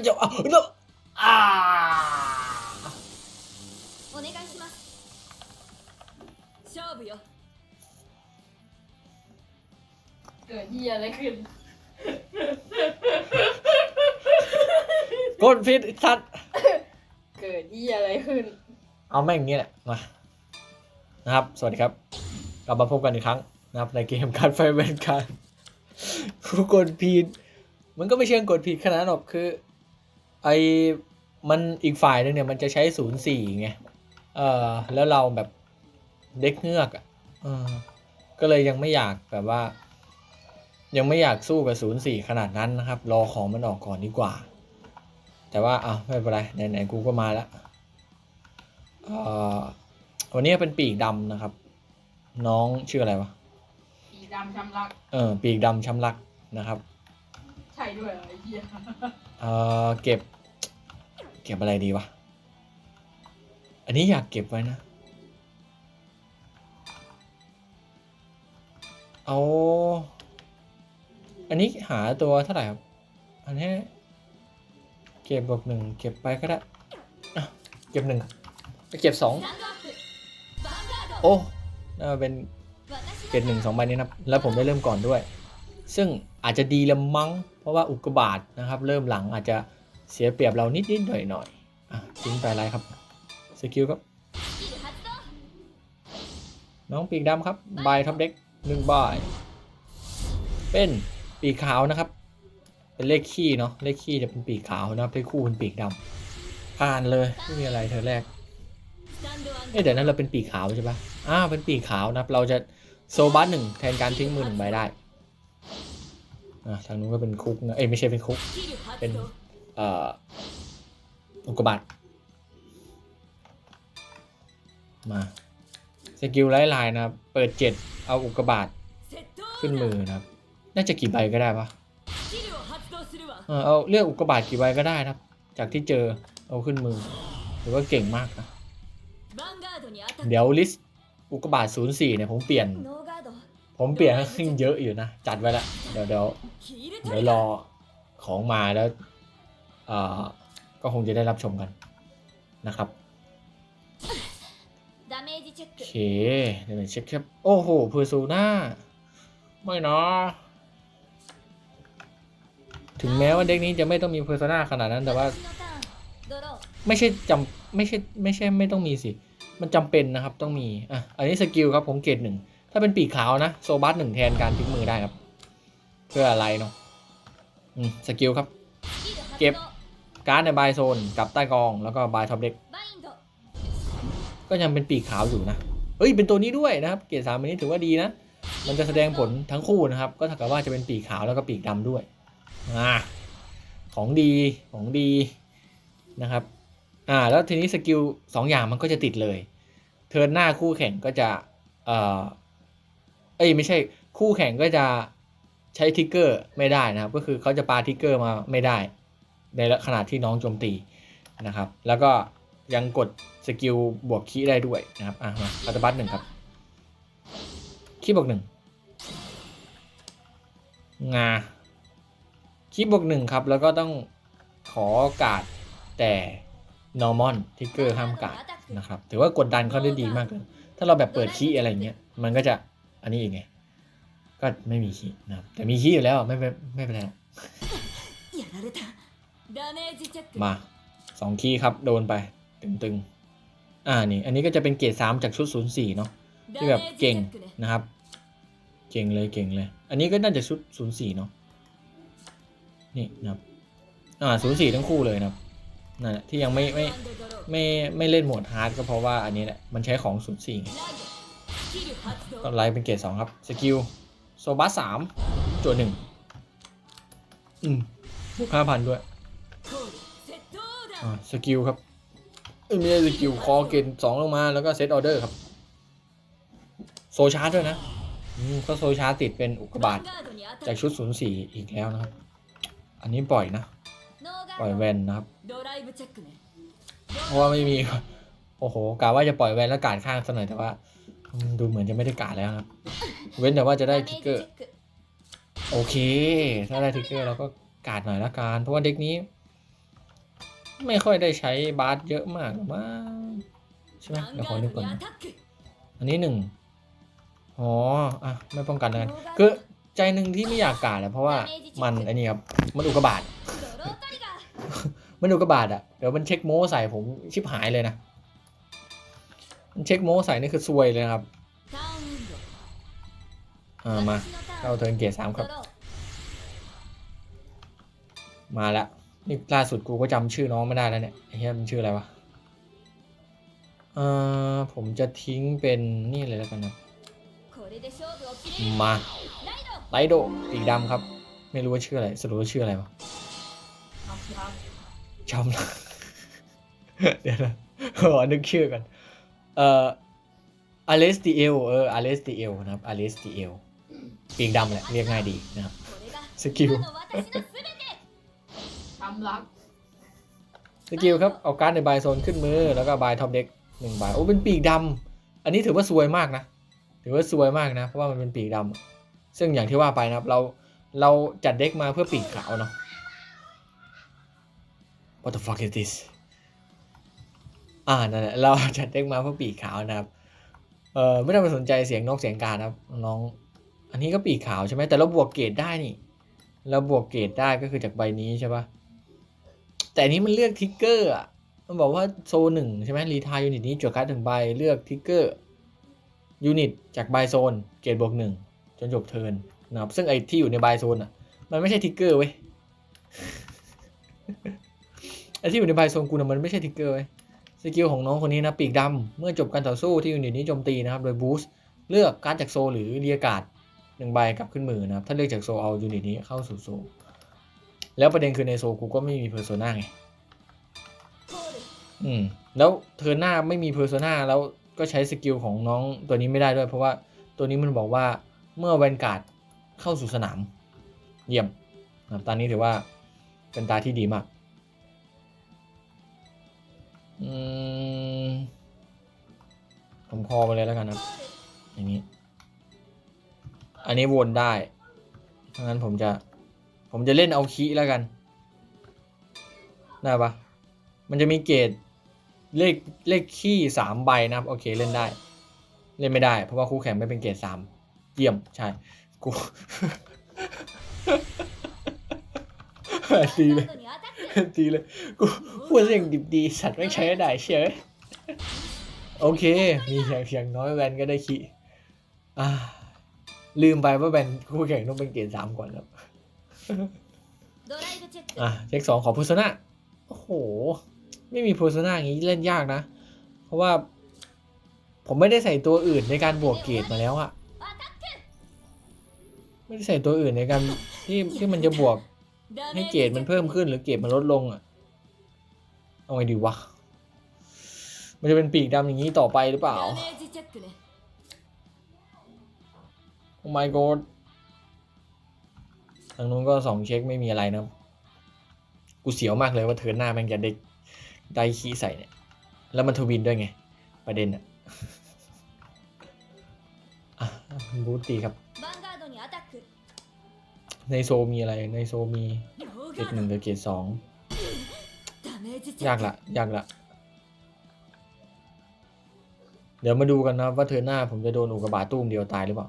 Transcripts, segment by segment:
いよあうわあお願いします勝負よเกิดเหี้อะไรขึ้นกดผิดชัดเกิดดีอะไรขึ้น เอาแม่งอนี้แหละมานะครับ สวัสดีครับ กลับมาพบกันอีกครั้งนะครับในเกมการไฟเวนการผู้กดผิดมันก็ไม่เชิงกดผิดขนาดหรอกคือ ไอมันอีกฝ่ายนึงเนี่ยมันจะใช้ศูนย์สี่ไง เออแล้วเราแบบเด็กเงือกอะเออก็เลยยังไม่อยากแบบว่า ยังไม่อยากสู้กับศูนย์สี่ขนาดนั้นนะครับ รอของมันออกก่อนดีกว่า แต่ว่าอะไม่เป็นไรไหนๆกูก็มาแล้วเอ่อวันนี้เป็นปีกดำนะครับ น้องชื่ออะไรวะ ปีดำชำรัก เออ ปีกดำช้ำรักนะครับใช่ด้วยเอไอ้เหี้ยเออเก็บ เก็บอะไรดีวะ อันนี้อยากเก็บไว้นะ เอา อันนี้หาตัวเท่าไหร่ครับ อันนี้ เก็บบวกหนึ่งเก็บไปก็ได้เก็บหนึ่งไปเก็บสองโอ้น่าเป็นเก็บหนึ่งสองใบนี้นะแล้วผมได้เริ่มก่อนด้วย ซึ่ง อาจจะดีละมั้ง เพราะว่าอุกบาทนะครับ เริ่มหลังอาจจะเสียเปรียบเรานิดนิดหน่อยหน่อยอะทิ้งไปไรครับสกิลครับ น้องปีกดำครับบายท็อปเด็กหนึ่งบายเป็นปีกขาวนะครับ เป็นเลขขี้เนาะเลขขี้จะเป็นปีกขาวนะครับเลขคู่เป็นปีกดำผ่านเลยไม่มีอะไรเธอแรกเอ๊ะเดี๋ยวนั้นเราเป็นปีกขาวใช่ปะอ้าวเป็นปีกขาวนะครับ เราจะโซบัสหนึ่งแทนการทิ้งมือหนึ่งใบได้ อ่ทางนู้นก็เป็นคุกนะ เอ้ยไม่ใช่เป็นคุก เป็นอุกกาบาตมาสกิลไล่ลายนะเปิดเจ็ดเอาอุกกาบาตขึ้นมือนะครับ น่าจะกี่ใบก็ได้ปะเออเอาเลือกอุกกาบาตกี่ใบก็ได้นะครับ จากที่เจอเอาขึ้นมือหรือว่าเก่งมากนะ เดี๋ยวลิสต์อุกกาบาสี่เนี่ยผมเปลี่ยน ผมเปลี่ยนขึ้นเยอะอยู่นะ จัดไว้ละเดี๋ยวเดี๋ยวเดี๋ยวรอของมาแล้วเอ่อก็คงจะได้รับชมกันนะครับโอเคเดี๋ยวเช็คครับโอ้โหเพอร์ซูน่าไม่เนาะถึงแม้ว่าเด็กนี้จะไม่ต้องมีเพอร์ซน่าขนาดนั้นแต่ว่า ไม่ใช่จำไม่ใช่ไม่ใช่ไม่ต้องมีสิ มันจำเป็นนะครับต้องมีอะอันนี้สกิลครับผมเกรดหนึ่ง ถ้าเป็นปีกขาวนะ โซบัสหนึ่งแทนการทิ้งมือได้ครับ เพื่ออะไรเนาะสกิลครับ เก็บการในบายโซนกับใต้กองแล้วก็บายท็อปเด็กก็ยังเป็นปีกขาวอยู่นะเอ้ยเป็นตัวนี้ด้วยนะครับ เกียรติสามอันนี้ถือว่าดีนะ มันจะแสดงผลทั้งคู่นะครับ ก็ถ้ากับว่าจะเป็นปีกขาวแล้วก็ปีกดำด้วยอ่าของดีของดีนะครับอ่าแล้วทีนี้สกิลสองอย่างมันก็จะติดเลย เทินหน้าคู่แข่งก็จะเอ่อ เอ้ยไม่ใช่คู่แข่งก็จะใช้ทิกเกอร์ไม่ได้นะครับ ก็คือเขาจะปาทิกเกอร์มาไม่ได้ ในขณะที่น้องโจมตีนะครับ แล้วก็ยังกดสกิลบวกคีได้ด้วยนะครับอะมาอัตบัตหนึ่งครับคีบวกหนึ่งงาคีบวกหนึ่งครับ แล้วก็ต้องขอการแต่ normal ทิกเกอร์ห้ามการ์ดนะครับ ถือว่ากดดันเขาได้ดีมากเลยถ้าเราแบบเปิดคีอะไรเงี้ย มันก็จะ อันนี้เองไง ก็ไม่มีขี้นะแต่มีขี้อยู่แล้วไม่ไม่ไม่เป็นไรมาสองขี้ครับ โดนไป ตึงๆ อ่านี่ อันนี้ก็จะเป็นเกรดสามจากชุดศูนย์สี่เนาะที่แบบเก่งนะครับ เก่งเลยเก่งเลย อันนี้ก็น่าจะชุดศูนย์สี่เนาะนี่นะครับอ่าศูนย์สี่ทั้งคู่เลยนะครับนั่นแหละที่ยังไม่ไม่ไม่ไม่เล่นโหมดฮาร์ดก็เพราะว่าอันนี้แหละมันใช้ของศูนย์สี่ ก็ไลท์เป็นเกรดสองครับ สกิล โซบัสสามจุดหนึ่งอืมกห้าพันด้วยสกิลครับไม่ใช่สกิลคอเกรดสองลงมาแล้วก็เซตออเดอร์ครับ โซชาร์ดด้วยนะก็โซชาร์ติดเป็นอุกบาทจากชุดศูนย์สี่อีกแล้วนะครับ อันนี้ปล่อยนะ ปล่อยแวนนะครับ เพราะว่าไม่มี โอ้โหกะว่าจะปล่อยแวนแล้วการข้างซะหน่อยแต่ว่า ดูเหมือนจะไม่ได้กาดแล้วครับ เว้นแต่ว่าจะได้ทิกเกอร์ โอเค ถ้าได้ทิกเกอร์เราก็กาดหน่อยละกัน เพราะว่าเด็กนี้ ไม่ค่อยได้ใช้บาสเยอะมากมากใช่ไหมเดี๋ยวขอนึกก่อนอันนี้หนึ่งอ๋อ อะ ไม่ป้องกันแล้กันคือใจหนึ่งที่ไม่อยากกาดนะเพราะว่ามันไอ้นี่ครับมันอุกกาบาตมันอุกบาทอะ เดี๋ยวมันเช็คโม้ใส่ผมชิบหายเลยนะ เช็คโม้ใส่นี่คือซวยเลยครับอามาเราเทินเกียร์สามครับ มาละนี่ล่าสุดกูก็จำชื่อน้องไม่ได้แล้วเนี่ยเฮียมันชื่ออะไรวะเอ่อผมจะทิ้งเป็นนี่เลยแล้วกันนะมาไลโดอีกดำครับ ไม่รู้ว่าชื่ออะไรสรุปว่าชื่ออะไรวะจำละเดี๋ยวนะขอนึกชื่อกัน เอ่ออเลสติเอลเอออเลสติเอลนะครับอเลสติเอลปีกดำแหละ เรียกง่ายดีนะครับ สกิลทำรักสกิลครับ เอาการในบายโซนขึ้นมือ แล้วก็บายท็อปเด็กหนึ่งใบโอ้เป็นปีกดำอันนี้ถือว่าสวยมากนะ ถือว่าสวยมากนะ เพราะว่ามันเป็นปีกดำซึ่งอย่างที่ว่าไปนะครับ เราเราจัดเด็กมาเพื่อปีกขาวเนาะ What the fuck is this อ่านั่นแหละเราจัดเด็กมาเพื่อปีกขาวนะครับ เอ่อไม่ต้องไปสนใจเสียงนกเสียงกานะครับน้อง อันนี้ก็ปีกขาวใช่ไหมแต่เราบวกเกรดได้นี่เราบวกเกรดได้ก็คือจากใบนี้ใช่ปะแต่อันนี้มันเลือกทิกเกอร์อะมันบอกว่าโซหนึ่งใช่ไหมรีทายยูนิตนี้จวดการ์ดถึงใบเลือกทิกเกอร์ยูนิตจากใบโซนเกรดบวกหนึ่งจนจบเทิร์นนะครับซึ่งไอ้ที่อยู่ในใบโซนอะ มันไม่ใช่ทิกเกอร์เว้ยไอ้ที่อยู่ในใบโซนกูน่ะมันไม่ใช่ทิกเกอร์เว้ย สกิลของน้องคนนี้นะปีกดำเมื่อจบการต่อสู้ที่ยูนิตนี้โจมตีนะครับ โดยบูสต์เลือกการจากโซหรือเรียการ์ดหนึ่งใบกลับขึ้นมือนะครับ ถ้าเลือกจากโซเอายูนิตนี้เข้าสู่โซ แล้วประเด็นคือในโซกูก็ไม่มีเพอร์โซนาไงอืมแล้วเธอหน้าไม่มีเพอร์โซนาแล้วก็ใช้สกิลของน้องตัวนี้ไม่ได้ด้วย เพราะว่าตัวนี้มันบอกว่าเมื่อแวนการ์ดเข้าสู่สนาม เยี่ยมนะตอนนี้ถือว่าเป็นตาที่ดีมาก ผมคอไปเลยแล้วกันนะコールอย่างนี้ อันนี้วนได้ถ้างั้นผมจะ ผมจะเล่นเอาคีแล้วกัน ได้ปะมันจะมีเกรดเลขเลขขี้สามใบนะครับ โอเคเล่นได้ เล่นไม่ได้ เพราะว่าคู่แข่งไม่เป็นเกรดสามเยี่ยมใช่กู ดีเลย ตีเลย กูพูดเสียงดิบดีสัตว์ไม่ใช้ได้เชียวโอเค มีเสียงเสียงน้อยแวนก็ได้ขี่ลืมไปว่าแบนคู่แข่งต้องเป็นเกร์สามก่อนแล้วอะเช็คสองของพูซนาโอ้โห ไม่มีพูซนาอย่างนี้เล่นยากนะ เพราะว่า ผมไม่ได้ใส่ตัวอื่นในการบวกเกรดมาแล้วอะไม่ได้ใส่ตัวอื่นในการที่ที่มันจะบวก ให้เกรดมันเพิ่มขึ้นหรือเกรดมันลดลงอะ เอาไงดีวะ มันจะเป็นปีกดำอย่างนี้ต่อไปหรือเปล่า โอ้ my god ทางนู้นก็สองเช็คไม่มีอะไรนะกูเสียวมากเลยว่าเธอหน้ามันจะได้ได้ขี้ใส่เนี่ย แล้วมันทวินด้วยไง ประเด็นอะบูตีครับ ในโซมีอะไรในโซมีเกรดหนึ่งกับเกรดสองยากละยากละ เดี๋ยวมาดูกันนะว่าเธอหน้าผมจะโดนอุกกาบาตตุ้มเดียวตายหรือเปล่า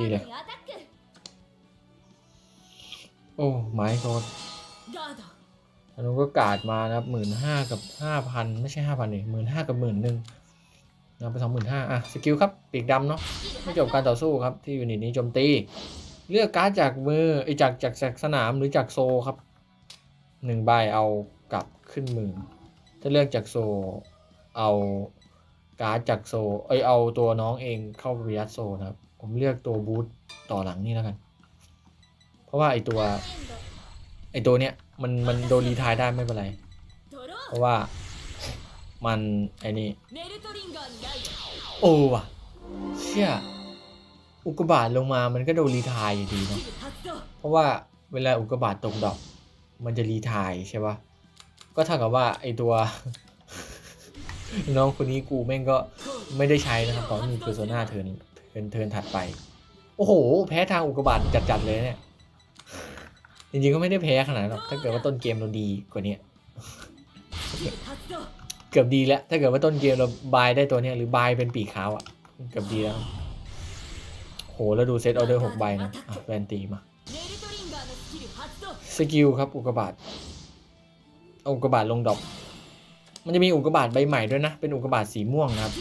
ดีเลยโอ้ไม้โซนอันนู้นก็กาดมานะครับหมื่นห้ากับห้าพันไม่ใช่ห้าพันเองหมื่นห้ากับหมื่นหนึ่ง นำไปสองหมื่นห้าอะสกิลครับปีกดำเนาะไม่จบการต่อสู้ครับที่ยูนิตนี้โจมตี เลือกการ์ดจากมือไอจากจากจากสนามหรือจากโซครับหนึ่งใบเอากลับขึ้นมือถ้าเลือกจากโซเอาการ์ดจากโซไอเอาตัวน้องเองเข้าเรียดโซนะครับผมเลือกตัวบูทต่อหลังนี่แล้วกัน เพราะว่าไอตัวไอตัวเนี้ยมันมันโดนรีทายได้ไม่เป็นไร เพราะว่า มันไอ้นี่โอ้ว่ะเชื่ออุกกาบาตลงมามันก็โดนรีทายอยู่ดีเนาะเพราะว่าเวลาอุกกาบาตตกดอก มันจะรีทายใช่ปะก็เท่ากับว่าไอตัว น้องคนนี้กูแม่งก็ไม่ได้ใช้นะครับตอนมีเพอร์โซนาเทินเทินเทินถัดไป โอ้โห แพ้ทางอุกกาบาตจัดๆเลยเนี่ยจริงๆก็ไม่ได้แพ้ขนาดหรอกถ้าเกิดว่าต้นเกมเราดีกว่านี้ เกือบดีแล้ว ถ้าเกิดว่าต้นเกมเราบายได้ตัวนี้หรือบายเป็นปีขาวอะ่ะ เกือบดีแล้ว โห แล้วดูเซตออเดอร์หกใบนะแวนตีมา สกิลครับ อุกกาบาตอุกกาบาตลงดอก มันจะมีอุกกาบาตใบใหม่ด้วยนะ เป็นอุกกาบาตสีม่วงนะครับ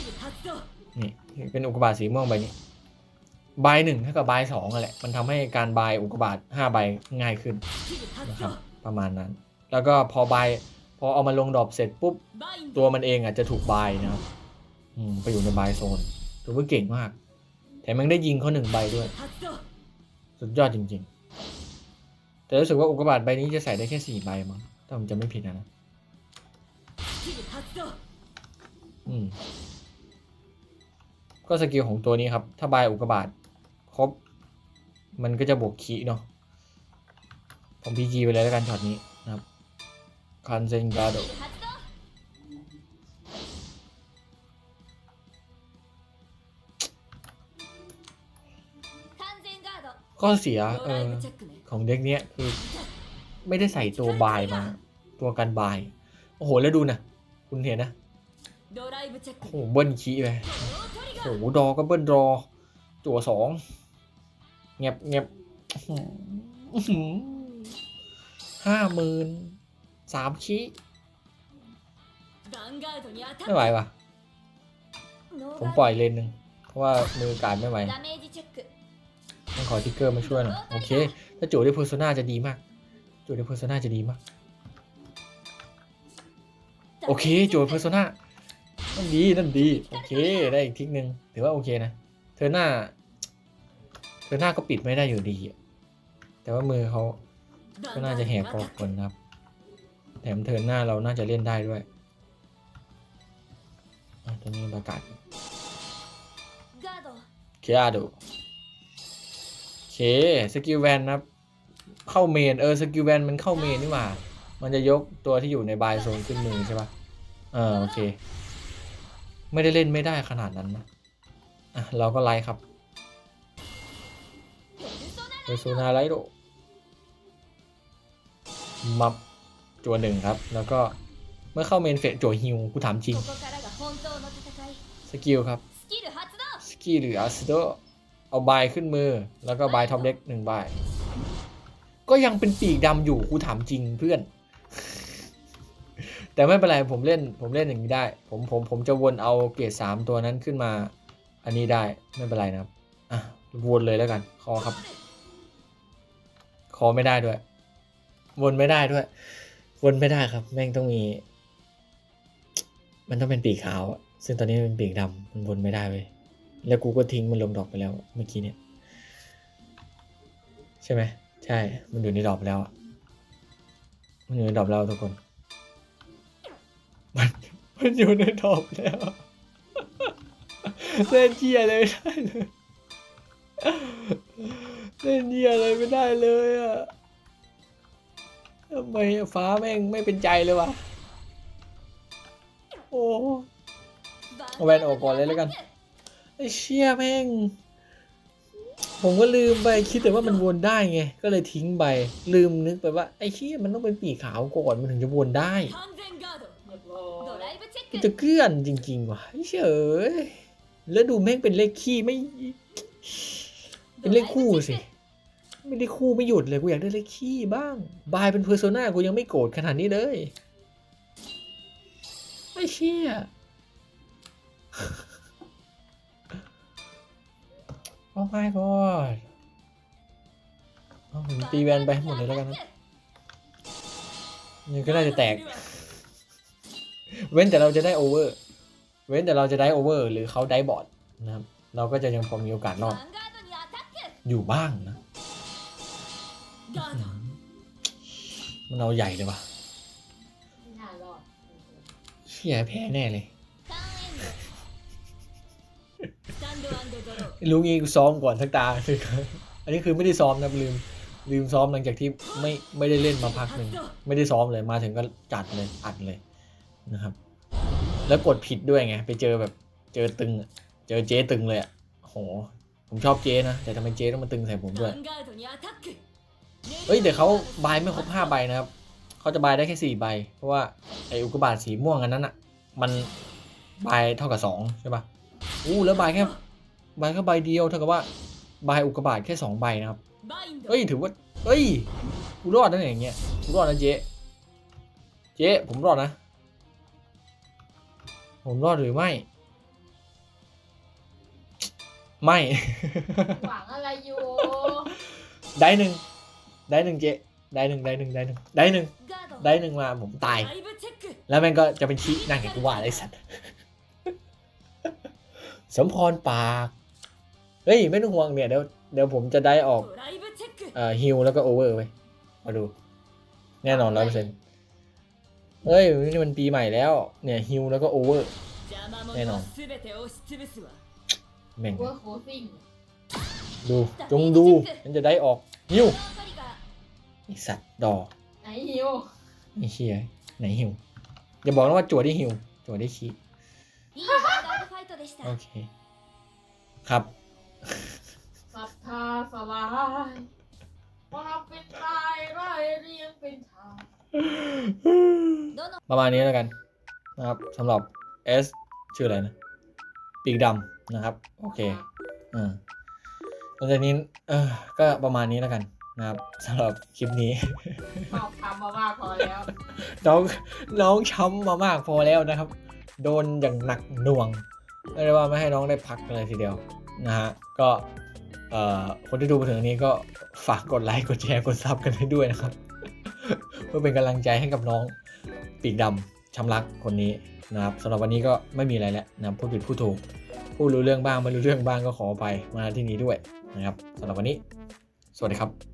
นี่ เป็นอุกกาบาตสีม่วงใบนี้ใบหนึ่งเท่ากับใบายสองแหละ มันทำให้การบายอุกกาบาตห้าใบง่ายขึ้นนะครับประมาณนั้น แล้วก็พอบาย พอเอามาลงดรอปเสร็จปุ๊บ ตัวมันเองอะจะถูกบายนะครับอืมไปอยู่ในบายโซนถือว่าเก่งมาก แถมยังได้ยิงเขาหนึ่งใบด้วย สุดยอดจริง ๆ แต่รู้สึกว่าอุกกาบาตใบนี้จะใส่ได้แค่สี่ใบมั้งถ้าผมจะไม่ผิดนะนะอืมก็สกิลของตัวนี้ครับ ถ้าบายอุกกาบาตครบ มันก็จะบวกขีเนาะผมพีจีไปเลยแล้วกันช็อตนี้นะครับ 完全ガードข้อเสียออของเด็กเนี้ยคือ ไม่ได้ใส่ตัวบายมา ตัวกันบาย โอ้โห แล้วดูนะ คุณเห็นนะ โอ้โห เบิ้ลขี้ไปโอ้โห ดอก็เบิ้ลรอ จั่วสองเงียบเงียบห้าหมื่น สามชี้ไม่ไหววะผมปล่อยเลนหนึ่งเพราะว่ามือกายไม่ไหวต้องขอทิกเกอร์มาช่วยหน่อยโอเค ถ้าจูได้เพอร์โซนาจะดีมาก จูได้เพอร์โซนาจะดีมาก โอเคจูเพอร์โซนานั่นดีนั่นดี โอเค ได้อีกทิกหนึ่งถือว่าโอเคนะ เธอหน้า เธอหน้าก็ปิดไม่ได้อยู่ดี แต่ว่ามือเขาก็น่าจะแหกกว่านครับ แถมเทินหน้าเราน่าจะเล่นได้ด้วยตรงนี้ประกาศเคียดูเคสกิลแวนนะครับ เข้าเมนเออสกิลแวนมันเข้าเมนนี่หว่า มันจะยกตัวที่อยู่ในบายโซนขึ้นหนึ่งใช่ปะเออโอเค ไม่ได้เล่นไม่ได้ขนาดนั้นนะอะเราก็ไลค์ครับเปโซนาไลท์โดมับ จัวหนึ่งครับ แล้วก็เมื่อเข้าเมนเฟสจัวฮิวกูถามจริงสกิลครับสกิลหรืออัสโดเอาบายขึ้นมือ แล้วก็บายท็อปเล็กหนึ่งบายก็ยังเป็นปีกดำอยู่กูถามจริงเพื่อน แต่ไม่เป็นไรผมเล่นผมเล่นอย่างนี้ได้ ผมผมผมจะวนเอาเกรดสามตัวนั้นขึ้นมา อันนี้ได้ไม่เป็นไรนะครับอะวนเลยแล้วกัน คอครับ คอไม่ได้ด้วย วนไม่ได้ด้วย วนไม่ได้ครับ แม่งต้องมี มันต้องเป็นปีกขาว ซึ่งตอนนี้เป็นปีกดำมันวนไม่ได้เว้ยแล้วกูก็ทิ้งมันลงดอกไปแล้วเมื่อกี้เนี่ย ใช่ไหมใช่ มันอยู่ในดอกแล้วอะมันอยู่ในดอกแล้วทุกคน มันมันอยู่ในดอกแล้วเล่นเที่ยอะไรไม่ได้เลยเล่นเที่ยอะไรไม่ได้เลยอะ ทำไมฟ้าแม่งไม่เป็นใจเลยวะ โอ้แวนออกก่อนเลยแล้วกัน ไอ้เชี่ยแม่ง ผมก็ลืมไปคิดแต่ว่ามันวนได้ไง ก็เลยทิ้งไป ลืมนึกไปว่าไอ้เชี่ยมันต้องเป็นปีขาวก่อนมันถึงจะวนได้มันจะเกลื่อนจริงๆว่ะเฉยแล้วดูแม่งเป็นเลขขี้ไม่ เป็นเลขคู่สิ ไม่ได้คู่ไม่หยุดเลยกูอยากได้เลขขี้บ้างบายเป็นเพอร์โซนากูยังไม่โกรธขนาดนี้เลยไอ้เชี่ยโอ้ไม่กอดผมตีแวนไปหมดเลยแล้วกันนะยังก็น่าจะแตก เว้นแต่เราจะได้โอเวอร์ เว้นแต่เราจะได้โอเวอร์ หรือเขาได้บอดนะครับ เราก็จะยังพอมีโอกาสรอดอยู่บ้างนะ มันเอาใหญ่เลยวะเขี่ยแพ้แน่เลยลุงเองกูซ้อมก่อนทักตาคืออันนี้คือไม่ได้ซ้อมนะลืมลืมซ้อมหลังจากที่ไม่ไม่ได้เล่นมาพักหนึ่งไม่ได้ซ้อมเลยมาถึงก็จัดเลยอัดเลยนะครับ แล้วกดผิดด้วยไงไปเจอแบบเจอตึงเจอเจ๊ตึงเลยอะโหผมชอบเจ๊นะแต่ทำไมเจ๊ต้องมาตึงใส่ผมด้วย เอ้ยเดี๋ยวเขาบายไม่ครบห้าใบนะครับเขาจะบายได้แค่สี่ใบเพราะว่าไออุกบาทสีม่วงอันนั้นอะ มันบายเท่ากับสองใช่ปะอู้แล้วบายแค่บายแค่ใบเดียวเท่ากับว่าบายอุกบาทแค่สองใบนะครับเอ้ยถือว่าเอ้ยกูรอดนะอย่างเงี้ยกูรอดนะเจ๊เจ๊ผมรอดนะ ผมรอดหรือไม่ ไม่หวังอะไรอยู่ ได้หนึ่ง ได้หนึ่งเจได้หนึ่งได้หนึ่งได้หนึ่งได้หนึ่งได้หนึ่งมาผมตาย แล้วมันก็จะเป็นชี้นั่งอย่ากูว่าไอ้สัตว์สมพรปาก เฮ้ย ไม่ต้องห่วงเนี่ย เดี๋ยวเดี๋ยวผมจะได้ออกเอ่อฮิลแล้วก็โอเวอร์ไปมาดู แน่นอนร้อยเปอร์เซ็นต์เฮ้ย นี่มันปีใหม่แล้ว เนี่ยฮิลแล้วก็โอเวอร์ แน่นอนแม่งดู จงดู มันจะได้ออกฮิล อสัตว์ดอก ไหนฮิว ไอเชียไหนฮิวอย่าบอกนะว่าจั่วได้ฮิวจั่วได้คี いいガードファイトでした โอเค ครับ ศรัทธาสลายความเป็นตายไร้เรียงเป็นทาง どの ประมาณนี้แล้วกันนะครับสำหรับ S ชื่ออะไรนะ ปีกดำนะครับ โอเคอืมหลังจากนี้เออก็ประมาณนี้แล้วกัน นะครับสำหรับคลิปนี้ชอบทำมามากพอแล้ว น้องน้องช้ำมามากพอแล้วนะครับ โดนอย่างหนักหน่วงเรียกได้ว่าไม่ให้น้องได้พักกันเลยทีเดียวนะฮะก็เอ่อคนที่ดูมาถึงอันนี้ก็ฝากกดไลค์กดแชร์กดซับกันให้ด้วยนะครับ เพื่อเป็นกำลังใจให้กับน้องปีกดำช้ำรักคนนี้นะครับสำหรับวันนี้ก็ไม่มีอะไรแล้วนะครับพูดผิดพูดถูกพูดรู้เรื่องบ้างไม่รู้เรื่องบ้างก็ขอไปมาที่นี้ด้วยนะครับสำหรับวันนี้ สวัสดีครับ